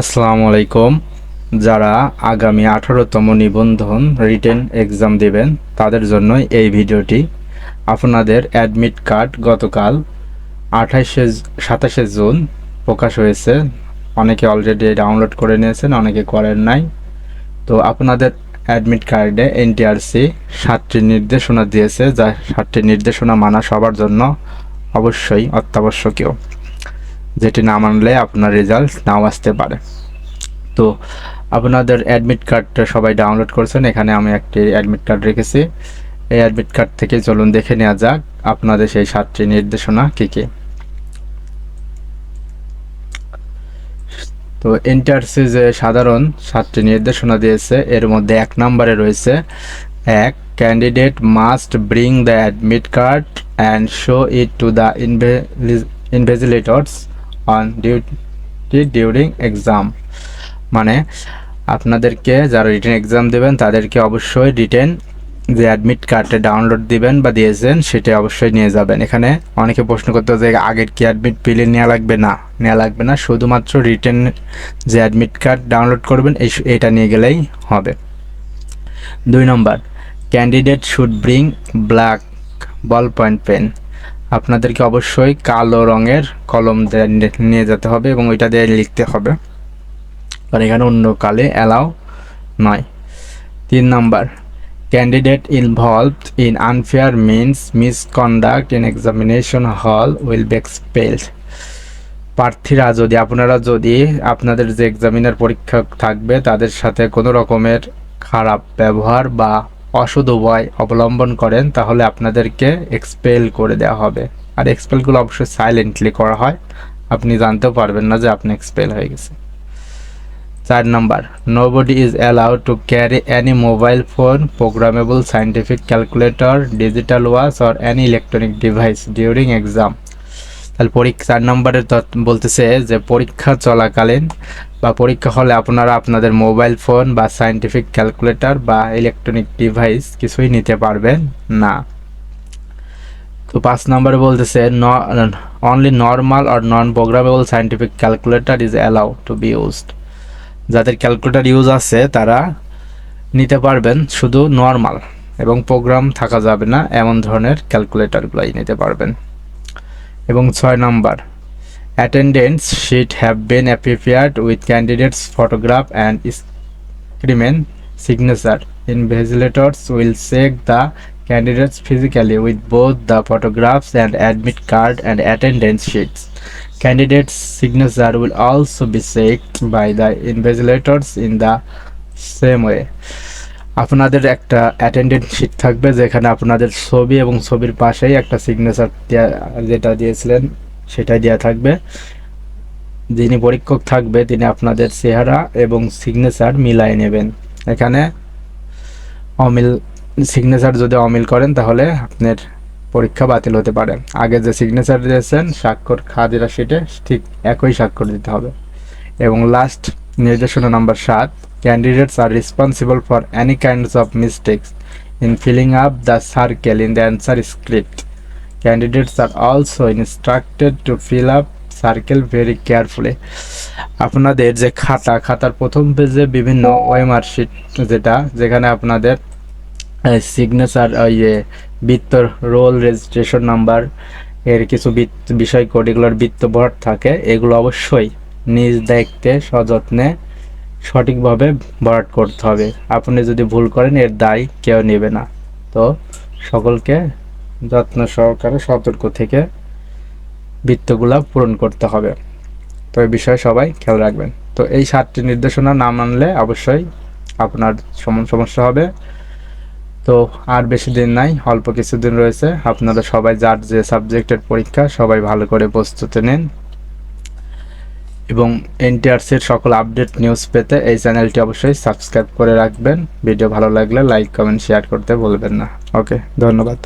আসসালামু আলাইকুম। যারা আগামী আঠারোতম নিবন্ধন রিটেন এক্সাম দেবেন, তাদের জন্যই এই ভিডিওটি। আপনাদের অ্যাডমিট কার্ড গতকাল আঠাশে সাতাশে জুন প্রকাশ হয়েছে। অনেকে অলরেডি ডাউনলোড করে নিয়েছেন, অনেকে করেন নাই। তো আপনাদের অ্যাডমিট কার্ডে এনটিআরসি সাতটি নির্দেশনা দিয়েছে, যা সাতটি নির্দেশনা মানা সবার জন্য অবশ্যই অত্যাবশ্যকীয়। যেটি না মানলে আপনার রেজাল্ট নাও আসতে পারে। তো আপনাদের অ্যাডমিট কার্ডটা সবাই ডাউনলোড করছেন। এখানে আমি একটি অ্যাডমিট কার্ড রেখেছি। এই অ্যাডমিট কার্ড থেকে চলুন দেখে নেওয়া যাক আপনাদের সেই সাতটি নির্দেশনা কী কী। তো এনটিআরসি যে সাধারণ সাতটি নির্দেশনা দিয়েছে। এর মধ্যে এক নম্বরে রয়েছে, এক candidate must bring the admit card and show it to the invigilators on duty during exam মানে আপনাদেরকে যারা রিটেন এক্সাম দেবেন, তাদেরকে অবশ্যই রিটেন যে অ্যাডমিট কার্ডটা ডাউনলোড দিবেন বা দিয়েছেন, সেটা অবশ্যই নিয়ে যাবেন। এখানে অনেকে প্রশ্ন করতে যে, আগের কি অ্যাডমিট পিলে নেওয়া লাগবে? না নেওয়া লাগবে না। শুধুমাত্র রিটেন যে অ্যাডমিট কার্ড ডাউনলোড করবেন, এই এটা নিয়ে গেলেই হবে। দুই নম্বর candidate should bring black ball point pen আপনাদেরকে অবশ্যই কালো রঙের কলম নিয়ে যেতে হবে এবং ওইটা দিয়ে লিখতে হবে। কারণ এখানে অন্য কালে অ্যালাউ নয় তিন number candidate involved in unfair means misconduct in examination hall will be expelled প্রার্থীরা যদি, আপনারা যদি আপনাদের যে এক্সামিনার পরীক্ষা থাকবে, তাদের সাথে কোনো রকমের খারাপ ব্যবহার বা অসৎ উপায় অবলম্বন করেন, তাহলে আপনাদেরকে এক্সপেল করে দেওয়া হবে। আর এক্সপেলগুলো অবশ্যই সাইলেন্টলি করা হয়। আপনি জানতেও পারবেন না যে আপনি এক্সপেল হয়ে গেছে। চার number nobody is allowed to carry any mobile phone programmable scientific calculator digital watch or any electronic device during exam তাহলে পরীক্ষা, চার নম্বরের বলতেছে যে, পরীক্ষা চলাকালীন বা পরীক্ষা হলে আপনারা আপনাদের মোবাইল ফোন বা সাইন্টিফিক ক্যালকুলেটর বা ইলেকট্রনিক ডিভাইস কিছুই নিতে পারবেন না। তো পাঁচ নম্বরে বলতেছে only normal R non programmable scientific calculator is allow to be used যাদের ক্যালকুলেটর ইউজ আছে, তারা নিতে পারবেন শুধু নর্মাল এবং প্রোগ্রাম থাকা যাবে না, এমন ধরনের ক্যালকুলেটরগুলোই নিতে পারবেন। এবং ছয় number attendance sheet have been prepared with candidates photograph and specimen signature invigilators will check the candidates physically with both the photographs and admit card and attendance sheets. Candidates' signature will also be checked by the invigilators in the same way. আপনাদের একটা attendance sheet থাকবে যেখানে আপনাদের ছবি এবং ছবির পাশেই একটা সিগনেচার যেটা দিয়েছিলেন সেটাই দেওয়া থাকবে। যিনি পরীক্ষক থাকবে, তিনি আপনাদের চেহারা এবং সিগনেচার মিলাই নেবেন। এখানে অমিল সিগনেচার যদি অমিল করেন, তাহলে আপনার পরীক্ষা বাতিল হতে পারে। আগে যে সিগনেচার দিয়েছেন, স্বাক্ষর খাদিরা শিটে ঠিক একই স্বাক্ষর দিতে হবে। এবং লাস্ট নির্দেশনা নাম্বার সাত candidates are responsible for any kinds of mistakes in filling up the circle in the answer script candidates are also instructed to fill up circle very carefully আপনাদের যে খাতা, খাতার প্রথম পেজে বিভিন্ন ওয়েমার শিট যেটা, যেখানে আপনাদের সিগনেচার ইয়ে বৃত্ত রোল রেজিস্ট্রেশন নাম্বার এর কিছু বিষয় কোড এগুলোর বৃত্ত ভর থাকে, এগুলো অবশ্যই নিজ দায়িত্বে, সযত্নে সঠিকভাবে ভরাট করতে হবে। আপনি যদি ভুল করেন, এর দায় কেউ নেবে না। তো সকলকে যত্ন সহকারে সতর্ক থেকে বৃত্তগুলা পূরণ করতে হবে। তো এই বিষয়ে সবাই খেয়াল রাখবেন। তো এই সাতটি নির্দেশনা না মানলে অবশ্যই আপনার সমস্যা হবে। তো আর বেশি দিন নাই, অল্প কিছুদিন রয়েছে। আপনারা সবাই যার যে সাবজেক্টের পরীক্ষা, সবাই ভালো করে প্রস্তুতি নিন। এবং এনটিআরসির সকল আপডেট নিউজ পেতে এই চ্যানেলটি অবশ্যই সাবস্ক্রাইব করে রাখবেন। ভিডিও ভালো লাগলে লাইক, কমেন্ট, শেয়ার করতে ভুলবেন না। ওকে, ধন্যবাদ।